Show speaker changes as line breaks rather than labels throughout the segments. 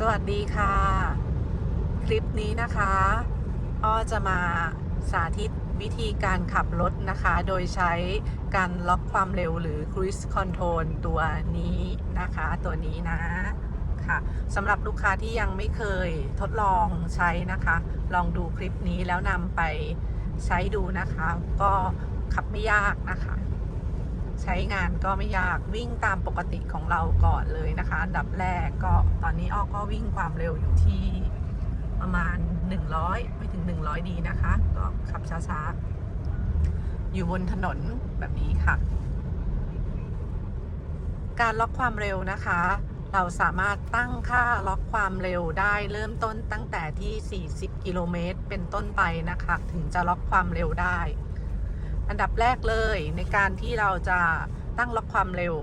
สวัสดีค่ะ คลิปนี้นะคะอ้อจะมาสาธิตวิธีการขับรถนะคะ โดยใช้การล็อกความเร็วหรือ Cruise Control ตัวนี้นะคะ ตัวนี้นะค่ะสำหรับลูกค้าที่ยังไม่เคยทดลองใช้นะคะ ลองดูคลิปนี้แล้วนำไปใช้ดูนะคะ ก็ขับไม่ยากนะคะ ใช้งานก็ไม่ยากวิ่งตามปกติของเราก่อนเลยนะคะอันดับแรกก็ตอนนี้อ้อก็วิ่งความเร็วอยู่ที่ประมาณ 100 ไม่ถึง 100 ดีนะคะ ก็ขับช้าๆ อยู่บนถนนแบบนี้ค่ะ การล็อกความเร็วนะคะ เราสามารถตั้งค่าล็อกความเร็วได้เริ่มต้นตั้งแต่ที่ 40 กิโลเมตรเป็นต้นไปนะคะ ถึงจะล็อกความเร็วได้ อันดับแรกเลยในการที่เราจะตั้งล็อกความเร็ว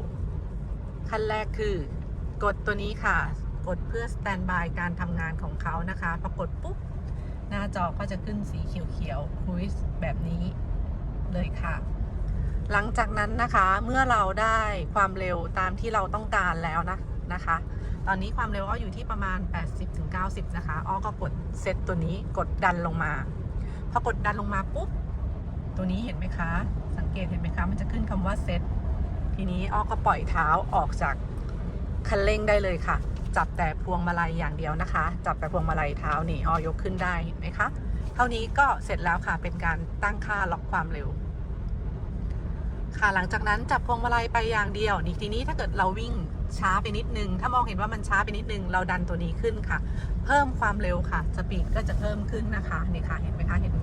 ขั้นแรกคือกดตัวนี้ค่ะ กดเพื่อสแตนบายการทำงานของเขานะคะพอกดปุ๊บ หน้าจอก็จะขึ้นสีเขียวๆ Cruise แบบนี้เลยค่ะ หลังจากนั้นนะคะเมื่อเราได้ความเร็วตามที่เราต้องการแล้วนะนะคะ ตอนนี้ความเร็วก็อยู่ที่ประมาณ 80-90 นะคะอ้อก็กดเซตตัวนี้กดดันลงมา พอกดดันลงมาปุ๊บ ตัวนี้เห็นไหมคะ สังเกตเห็นไหมคะ มันจะขึ้นคำว่าเซตทีนี้อ้อก็ปล่อยเท้าออกจากคันเร่งได้เลยค่ะ จับแต่พวงมาลัยอย่างเดียวนะคะ จับแต่พวงมาลัยเท้านี่อ้อยกขึ้นได้เห็นไหมคะเท่านี้ก็เสร็จแล้วค่ะเป็นการตั้งค่าล็อกความเร็ว ค่ะหลังจากนั้นจับพวงมาลัยไปอย่างเดียวนี่ทีนี้ถ้าเกิดเราวิ่งช้าไปนิดนึง ถ้ามองเห็นว่ามันช้าไปนิดนึง เราดันตัวนี้ขึ้นค่ะ เพิ่มความเร็วค่ะ สปีดก็จะเพิ่มขึ้นนะคะ นี่ค่ะ เห็นไหมคะ เห็นไหม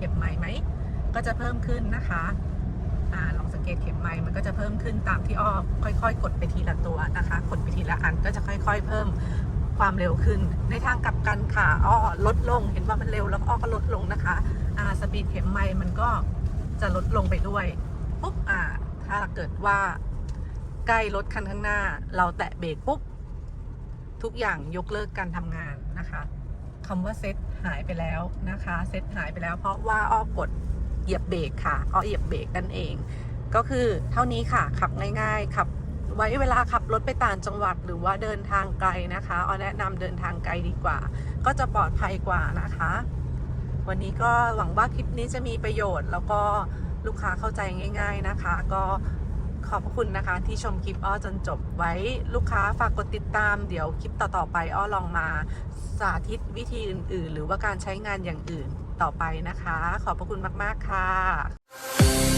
ก็จะเพิ่มขึ้นนะคะอ่าลองสังเกตเข็มไม้มันก็จะเพิ่มขึ้นตามที่อ้อค่อย ๆ กดไปทีละตัวนะคะกดไปทีละอันก็จะค่อย ๆ เพิ่มความเร็วขึ้น ในทางกลับกันค่ะอ้อลดลงเห็นว่ามันเร็วแล้วอ้อก็ลดลงนะคะอ่าสปีดเข็มไม้มันก็จะลดลงไปด้วยปุ๊บอ่าถ้าเกิดว่าใกล้รถคันข้างหน้า เราแตะเบรกปุ๊บทุกอย่างยกเลิกการทำงานนะคะคำว่าเซตหายไปแล้วนะคะ เซตหายไปแล้วเพราะว่าอ้อกด ยียบเบรกค่ะอ้อเหยียบเบรกนั่นเอง ก็คือเท่านี้ค่ะขับง่ายๆขับไว้เวลาขับรถไปต่างจังหวัดหรือว่าเดินทางไกลนะคะอ้อแนะนำเดินทางไกลดีกว่า ก็จะปลอดภัยกว่านะคะ วันนี้ก็หวังว่าคลิปนี้จะมีประโยชน์ แล้วก็ลูกค้าเข้าใจง่าย ๆนะคะ ก็ขอบพระคุณนะคะที่ชมคลิปอ้อจนจบไว้ลูกค้าฝากกดติดตามเดี๋ยวคลิปต่อๆไปอ้อลองมาสาธิตวิธีอื่น ๆ หรือว่าการใช้งานอย่างอื่น ต่อไปนะคะ ขอบพระคุณมาก ๆ ค่ะ